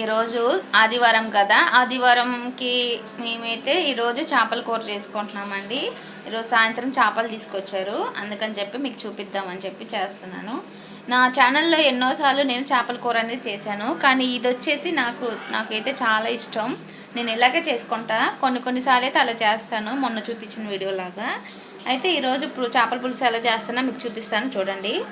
ఈరోజు ఆదివారం కదా? ఆదివారంకి మేమైతే ఈరోజు చేపల కూర చేసుకుంటున్నామండి. ఈరోజు సాయంత్రం చేపలు తీసుకొచ్చారు. అందుకని చెప్పి మీకు చూపిద్దామని చెప్పి చేస్తున్నాను. నా ఛానల్లో ఎన్నోసార్లు నేను చేపల కూర అనేది చేశాను. కానీ ఇది వచ్చేసి నాకు నాకైతే చాలా ఇష్టం. నేను ఇలాగే చేసుకుంటా. కొన్ని కొన్నిసార్లు అయితే అలా చేస్తాను. మొన్న చూపించిన వీడియోలాగా. అయితే ఈరోజు ఇప్పుడు చేపల పులుసు ఎలా చేస్తానో మీకు చూపిస్తాను. చూడండి.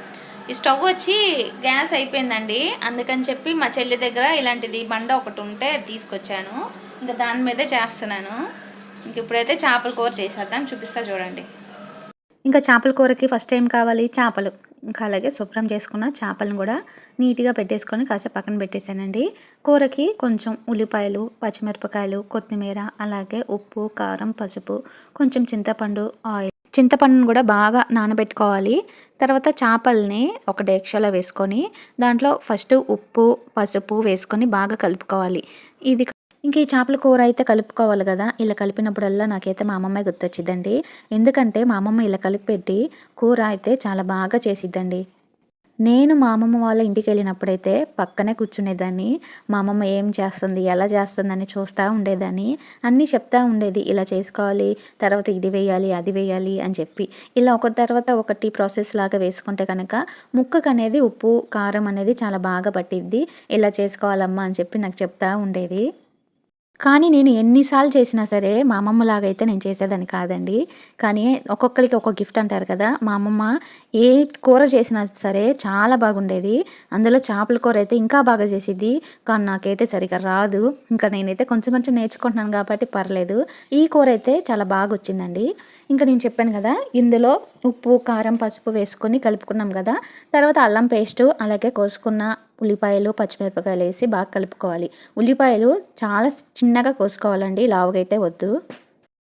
ఈ స్టవ్ వచ్చి గ్యాస్ అయిపోయిందండి. అందుకని చెప్పి మా చెల్లి దగ్గర ఇలాంటిది బండ ఒకటి ఉంటే అది తీసుకొచ్చాను. ఇంకా దాని మీదే చేస్తున్నాను. ఇంక ఇప్పుడైతే చేపల కూర చేసేద్దాం. చూపిస్తా చూడండి. ఇంకా చేపల కూరకి ఫస్ట్ ఏం కావాలి చేపలు. ఇంకా అలాగే శుభ్రం చేసుకున్న చేపలను కూడా నీట్గా పెట్టేసుకొని కాసేపు పక్కన పెట్టేశానండి. కూరకి కొంచెం ఉల్లిపాయలు పచ్చిమిరపకాయలు కొత్తిమీర అలాగే ఉప్పు కారం పసుపు కొంచెం చింతపండు ఆయిల్ చింతపండును కూడా బాగా నానబెట్టుకోవాలి. తర్వాత చేపల్ని ఒక డేక్షలో వేసుకొని దాంట్లో ఫస్ట్ ఉప్పు పసుపు వేసుకొని బాగా కలుపుకోవాలి. ఇది ఇంక ఈ చేపల కూర అయితే కలుపుకోవాలి కదా. ఇలా కలిపినప్పుడల్లా నాకైతే మా అమ్మమ్మ గుర్తొచ్చిద్దండి. ఎందుకంటే మా అమ్మమ్మ ఇలా కలిపి పెట్టి కూర అయితే చాలా బాగా చేసిద్దండి. నేను మా అమ్మమ్మ వాళ్ళ ఇంటికి వెళ్ళినప్పుడైతే పక్కనే కూర్చునేదాన్ని. మా అమ్మమ్మ ఏం చేస్తుంది ఎలా చేస్తుందని చూస్తూ ఉండేదాన్ని. అన్నీ చెప్తా ఉండేది ఇలా చేసుకోవాలి తర్వాత ఇది వేయాలి అది వేయాలి అని చెప్పి. ఇలా ఒక తర్వాత ఒకటి ప్రాసెస్ లాగా వేసుకుంటే కనుక ముక్కకు అనేది ఉప్పు కారం అనేది చాలా బాగా పట్టిద్ది. ఇలా చేసుకోవాలమ్మా అని చెప్పి నాకు చెప్తా ఉండేది. కానీ నేను ఎన్నిసార్లు చేసినా సరే మా అమ్మమ్మ అయితే నేను చేసేదాన్ని కాదండి. కానీ ఒక్కొక్కరికి ఒక్కొక్క గిఫ్ట్ అంటారు కదా మా అమ్మమ్మ ఏ కూర చేసినా సరే చాలా బాగుండేది. అందులో చేపల కూర అయితే ఇంకా బాగా చేసిద్ది. కానీ నాకైతే సరిగా రాదు. ఇంకా నేనైతే కొంచెం కొంచెం నేర్చుకుంటున్నాను కాబట్టి పర్లేదు. ఈ కూర అయితే చాలా బాగా వచ్చిందండి. ఇంకా నేను చెప్పాను కదా ఇందులో ఉప్పు కారం పసుపు వేసుకొని కలుపుకున్నాం కదా. తర్వాత అల్లం పేస్టు అలాగే కోసుకున్న ఉల్లిపాయలు పచ్చిమిరపకాయలు వేసి బాగా కలుపుకోవాలి. ఉల్లిపాయలు చాలా చిన్నగా కోసుకోవాలండి లావుగా అయితే వద్దు.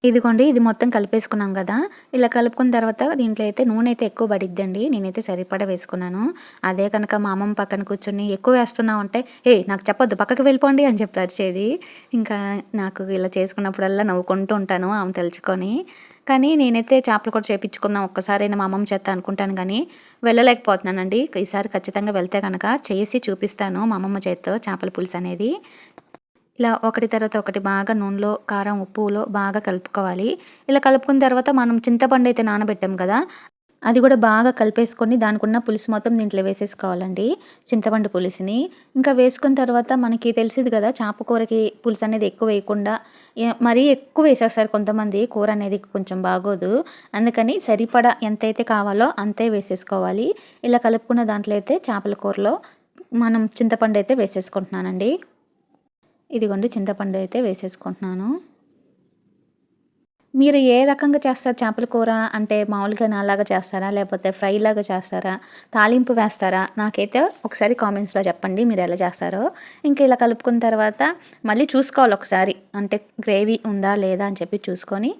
ఇదిగోండి ఇది మొత్తం కలిపేసుకున్నాం కదా. ఇలా కలుపుకున్న తర్వాత దీంట్లో అయితే నూనె అయితే ఎక్కువ పడిద్దండి నేనైతే సరిపడా వేసుకున్నాను. అదే కనుక మా అమ్మమ్మ పక్కన కూర్చొని ఎక్కువ వేస్తున్నావు అంటే ఏ నాకు చెప్పొద్దు పక్కకి వెళ్ళిపోండి అని చెప్పి అరిచేది ఇంకా నాకు ఇలా చేసుకున్నప్పుడల్లా నవ్వుకుంటూ ఉంటాను ఆమె తెలుసుకొని కానీ నేనైతే చేపలు కూడా చేపించుకుందాం ఒక్కసారైనా మా అమ్మమ్మ చేత అనుకుంటాను కానీ వెళ్ళలేకపోతున్నానండి. ఈసారి ఖచ్చితంగా వెళ్తే కనుక చేసి చూపిస్తాను మా అమ్మమ్మ చేత్తో చేపల పులుసు అనేది. ఇలా ఒకటి తర్వాత ఒకటి బాగా నూనెలో కారం ఉప్పులో బాగా కలుపుకోవాలి. ఇలా కలుపుకున్న తర్వాత మనం చింతపండు అయితే నానబెట్టాం కదా అది కూడా బాగా కలిపేసుకొని దానికి ఉన్న పులుసు మొత్తం దీంట్లో వేసేసుకోవాలండి. చింతపండు పులుసుని. ఇంకా వేసుకున్న తర్వాత మనకి తెలిసింది కదా చేప కూరకి పులుసు అనేది ఎక్కువ వేయకుండా మరీ ఎక్కువ వేసేస్తారు కొంతమంది. కూర అనేది కొంచెం బాగోదు. అందుకని సరిపడా ఎంతైతే కావాలో అంతే వేసేసుకోవాలి. ఇలా కలుపుకున్న దాంట్లో అయితే చేపల కూరలో మనం చింతపండు అయితే వేసేసుకుంటున్నానండి. ఇదిగోండి చింతపండు అయితే వేసేసుకుంటున్నాను. మీరు ఏ రకంగా చేస్తారు చేపల కూర? అంటే మామూలుగా నాలాగా చేస్తారా? లేకపోతే ఫ్రై లాగా చేస్తారా? తాలింపు వేస్తారా? నాకైతే ఒకసారి కామెంట్స్లో చెప్పండి మీరు ఎలా చేస్తారో. ఇంకా ఇలా కలుపుకున్న తర్వాత మళ్ళీ చూసుకోవాలి ఒకసారి. అంటే గ్రేవీ ఉందా లేదా అని చెప్పి చూసుకొని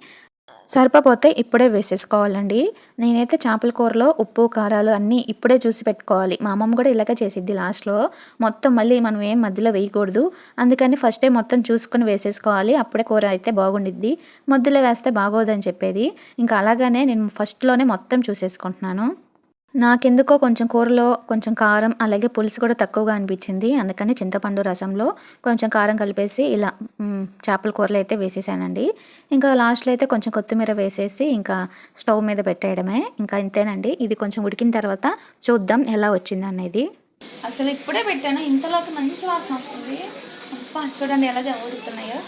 సరిపోతే ఇప్పుడే వేసేసుకోవాలండి. నేనైతే చేపల కూరలో ఉప్పు కారాలు అన్నీ ఇప్పుడే చూసి పెట్టుకోవాలి. మా అమ్మమ్మ కూడా ఇలాగే చేసిద్ది లాస్ట్లో. మొత్తం మళ్ళీ మనం ఏం మధ్యలో వేయకూడదు. అందుకని ఫస్టే మొత్తం చూసుకుని వేసేసుకోవాలి. అప్పుడే కూర అయితే బాగుండిద్ది. మధ్యలో వేస్తే బాగోదని చెప్పేది. ఇంకా అలాగనే నేను ఫస్ట్లోనే మొత్తం చూసేసుకుంటున్నాను. నాకెందుకో కొంచెం కూరలో కొంచెం కారం అలాగే పులుసు కూడా తక్కువగా అనిపించింది. అందుకని చింతపండు రసంలో కొంచెం కారం కలిపేసి ఇలా చేపల కూరలో అయితే వేసేసానండి. ఇంకా లాస్ట్లో అయితే కొంచెం కొత్తిమీర వేసేసి ఇంకా స్టవ్ మీద పెట్టేయడమే. ఇంకా ఇంతేనండి. ఇది కొంచెం ఉడికిన తర్వాత చూద్దాం ఎలా వచ్చింది అనేది. అసలు ఇప్పుడే పెట్టాను. ఇంతలోకి మంచి వాసన వస్తుంది. చూడండి ఎలా ఉడుకుతున్నాయో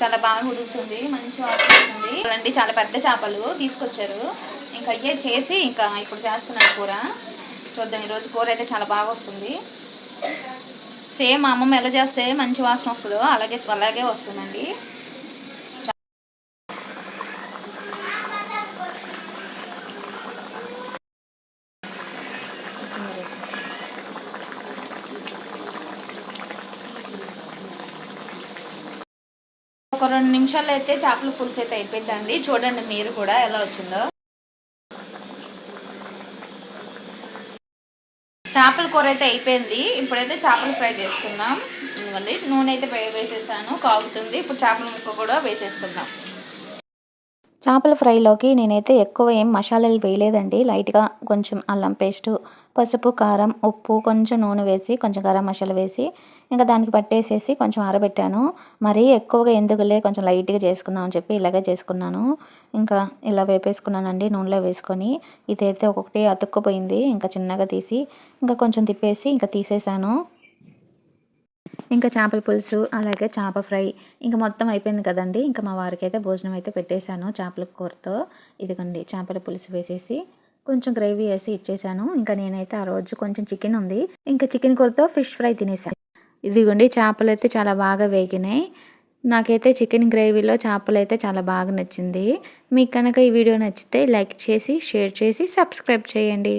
చాలా బాగా ఉడుకుతుంది మంచి వాసన వస్తుంది చూడండి చాలా పెద్ద చేపలు తీసుకొచ్చారు. ఇంకా అయ్యే చేసి ఇంకా ఇప్పుడు చేస్తున్నాను కూర. చూద్దాం ఈరోజు కూర అయితే చాలా బాగా వస్తుంది. సేమ్ మా అమ్మమ్మ ఎలా చేస్తే మంచి వాసన వస్తుందో అలాగే అలాగే వస్తుందండి. ఒక నిమిషాలు అయితే చేపల పులుసు అయితే అయిపోయిందండి. చూడండి మీరు కూడా ఎలా వచ్చిందో. చేపల కూర అయితే అయిపోయింది. ఇప్పుడైతే చేపలు ఫ్రై చేసుకుందాం. ఇదిగోండి నూనె అయితే వేసేసాను కాగుతుంది. ఇప్పుడు చేపల ముక్క కూడా వేసేసుకుందాం. చేపల ఫ్రైలోకి నేనైతే ఎక్కువ ఏం మసాలాలు వేయలేదండి. లైట్గా కొంచెం అల్లం పేస్టు పసుపు కారం ఉప్పు కొంచెం నూనె వేసి కొంచెం గరం మసాలా వేసి ఇంకా దానికి పట్టేసేసి కొంచెం ఆరబెట్టాను. మరీ ఎక్కువగా ఎందుకులే కొంచెం లైట్గా చేసుకుందాం అని చెప్పి ఇలాగే చేసుకున్నాను. ఇంకా ఇలా వేపేసుకున్నానండి నూనెలో వేసుకొని. ఇదైతే ఒక్కొక్కటి అతుక్కుపోయింది. ఇంకా చిన్నగా తీసి ఇంకా కొంచెం తిప్పేసి ఇంకా తీసేసాను. ఇంకా చేపల పులుసు అలాగే చేప ఫ్రై. ఇంకా మొత్తం అయిపోయింది కదండి. ఇంకా మా వారికి అయితే భోజనం అయితే పెట్టేశాను చేపల కూరతో. ఇదిగోండి చేపల పులుసు వేసేసి కొంచెం గ్రేవీ వేసి ఇచ్చేసాను ఇంకా నేనైతే ఆ రోజు కొంచెం చికెన్ ఉంది. ఇంకా చికెన్ కూరతో ఫిష్ ఫ్రై తినేసాను ఇదిగోండి చేపలు అయితే చాలా బాగా వేగినాయి. నాకైతే చికెన్ గ్రేవీలో చేపలు అయితే చాలా బాగా నచ్చింది. మీకు కనుక ఈ వీడియో నచ్చితే లైక్ చేసి షేర్ చేసి సబ్స్క్రైబ్ చేయండి.